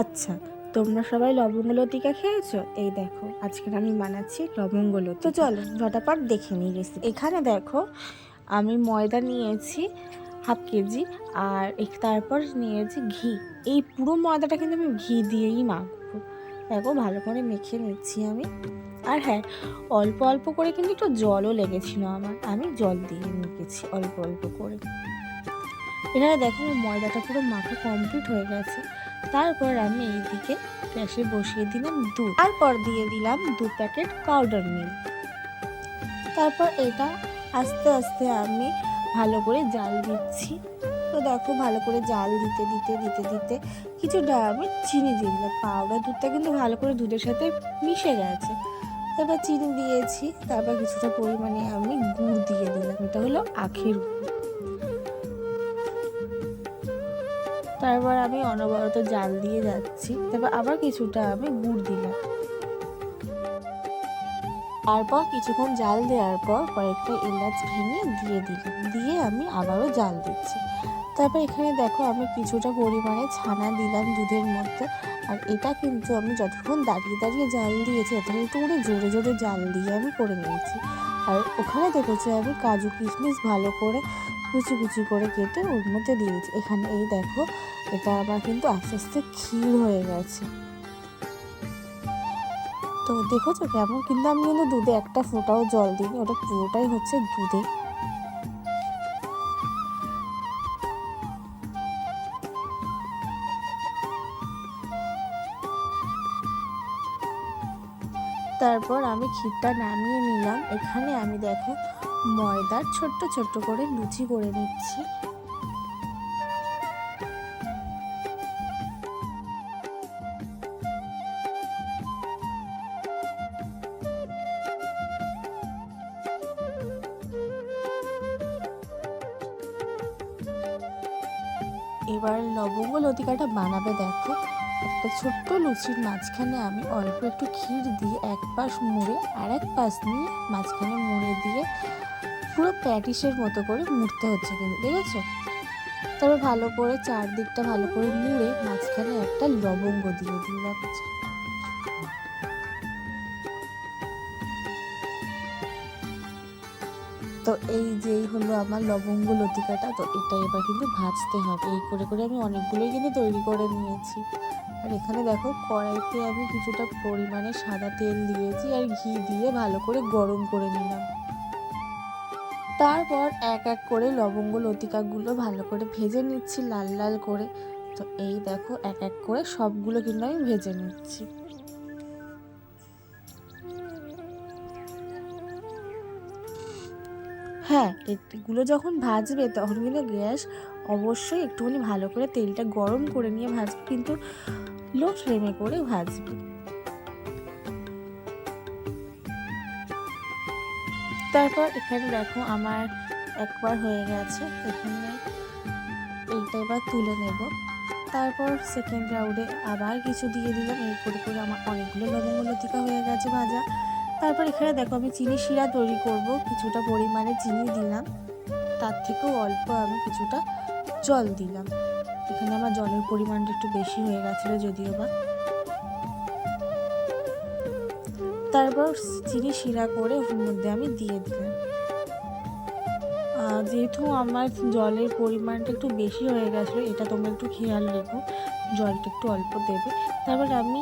আচ্ছা তোমরা সবাই লবঙ্গ লতিকা খেয়েছো? এই দেখো, আজকে আমি বানাচ্ছি লবঙ্গ লতি তো চলো, ঝটাপট দেখে নিই রেসিপি এখানে দেখো, আমি ময়দা নিয়েছি হাফ কেজি আর তারপর নিয়েছি ঘি। এই পুরো ময়দাটা কিন্তু আমি ঘি দিয়েই মাখবো। দেখো, ভালো করে মেখে নিচ্ছি আমি। আর হ্যাঁ অল্প অল্প করে কিন্তু একটু জলও লেগেছিল আমার। আমি জল দিয়ে মেখেছি অল্প অল্প করে। এখানে দেখো, ময়দাটা পুরো মাখা কমপ্লিট হয়ে গেছে। তারপর আমি এইদিকে গ্যাসে বসিয়ে দিলাম দুধ। তারপর দিয়ে দিলাম দু প্যাকেট পাউডার মিল্ক তারপর এটা আস্তে আস্তে আমি ভালো করে জাল দিচ্ছি। তো দেখো ভালো করে জাল দিতে দিতে দিতে দিতে কিছুটা আমি চিনি দিয়ে দিলাম। পাউডার দুধটা কিন্তু ভালো করে দুধের সাথে মিশে গেছে। তারপর চিনি দিয়েছি, তারপর কিছুটা পরিমাণে আমি গুড় দিয়ে দিলাম। এটা হলো আখের গুড়। তারপর আমি অনবরত জাল দিয়ে যাচ্ছি। তারপর আবার কিছুটা আমি গুড় দিলাম। তারপর কিছুক্ষণ জাল দেওয়ার পর কয়েকটা এলাচ ভেঙে দিয়ে দিলাম। দিয়ে আমি আবারও জাল দিচ্ছি। তারপর এখানে দেখো আমি কিছুটা পরিমাণে ছানা দিলাম দুধের মধ্যে। আর এটা কিন্তু আমি যতক্ষণ দাঁড়িয়ে দাঁড়িয়ে জাল দিয়েছি ততক্ষণ একটু করে জোরে জোরে জাল দিয়ে আমি করে নিয়েছি। আর ওখানে দেখেছি আমি কাজু কিশমিশ ভালো করে কুচি কুচি করে কেটে ওর মধ্যে দিয়েছি। এখানে এই দেখো, এটা আবার কিন্তু আস্তে আস্তে ক্ষীর হয়ে গেছে। তো দেখেছ কেমন? কিন্তু আমি কিন্তু দুধে একটা ফোঁটাও জল দিই ওটা পুরোটাই হচ্ছে দুধে। তারপর আমি ক্ষীরটা নামিয়ে নিলাম। এখানে আমি দেখো ময়দার ছোট্ট ছোট্ট করে লুচি করে নিচ্ছি। এবার লবঙ্গ লতিকাটা বানাবে, দেখো। একটা ছোট্ট লুচির মাঝখানে আমি অল্প একটু ক্ষীর দিয়ে এক পাশ মুড়ে আর এক পাশ নিয়ে মাঝখানে মুড়ে দিয়ে পুরো প্যাটিসের মতো করে মুড়তে হচ্ছে কিন্তু, দেখেছ? তবে ভালো করে চারদিকটা ভালো করে মুড়ে মাঝখানে একটা লবঙ্গ দিয়ে দিলাম তো এই যেই হলো আমার লবঙ্গ লতিকাটা, তো এটা এবার কিন্তু ভাজতে হবে। এই করে করে আমি অনেকগুলোই কিন্তু তৈরি করে নিয়েছি। আর এখানে দেখো কড়াইতে আমি কিছুটা পরিমাণে সাদা তেল দিয়েছি আর ঘি দিয়ে ভালো করে গরম করে নিলাম। তারপর এক এক করে লবঙ্গ লতিকাগুলো ভালো করে ভেজে নিচ্ছি লাল লাল করে। তো এই দেখো, এক এক করে সবগুলো কিন্তু আমি ভেজে নিচ্ছি। হ্যাঁ এগুলো যখন ভাজবে তখন কিন্তু গ্যাস অবশ্যই একটুখানি ভালো করে তেলটা গরম করে নিয়ে ভাজবে, কিন্তু লো ফ্লেমে করে ভাজবে। তারপর এখানে দেখো আমার একবার হয়ে গেছে। এখানে এইটা এবার তুলে নেব। তারপর সেকেন্ড রাউন্ডে আবার কিছু দিয়ে দিলাম। এই করে করে আমার অনেকগুলো লবঙ্গ লতিকা হয়ে গেছে ভাজা। তারপর এখানে দেখো আমি চিনি শিরা তৈরি করব। কিছুটা পরিমাণে চিনি দিলাম। তার থেকেও অল্প আমি কিছুটা জল দিলাম। এখানে আমার জলের পরিমাণটা একটু বেশি হয়ে গেছিল যদিও বা। তারপর চিনি শিরা করে ওর মধ্যে আমি দিয়ে দিলাম। যেহেতু আমার জলের পরিমাণটা একটু বেশি হয়ে গেছিল এটা তোমরা একটু খেয়াল রেখো, জলটা একটু অল্প দেবে। তারপর আমি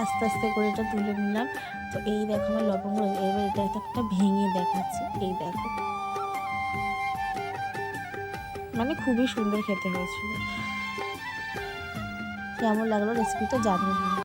আস্তে আস্তে করে এটা তুলে নিলাম। তো এই দেখো আমার লবঙ্গ এবার এটা একটা ভেঙে দেখাচ্ছে। এই দেখো। মানে খুবই সুন্দর খেতে হয়েছিল। কেমন লাগল রেসিপিটা দিন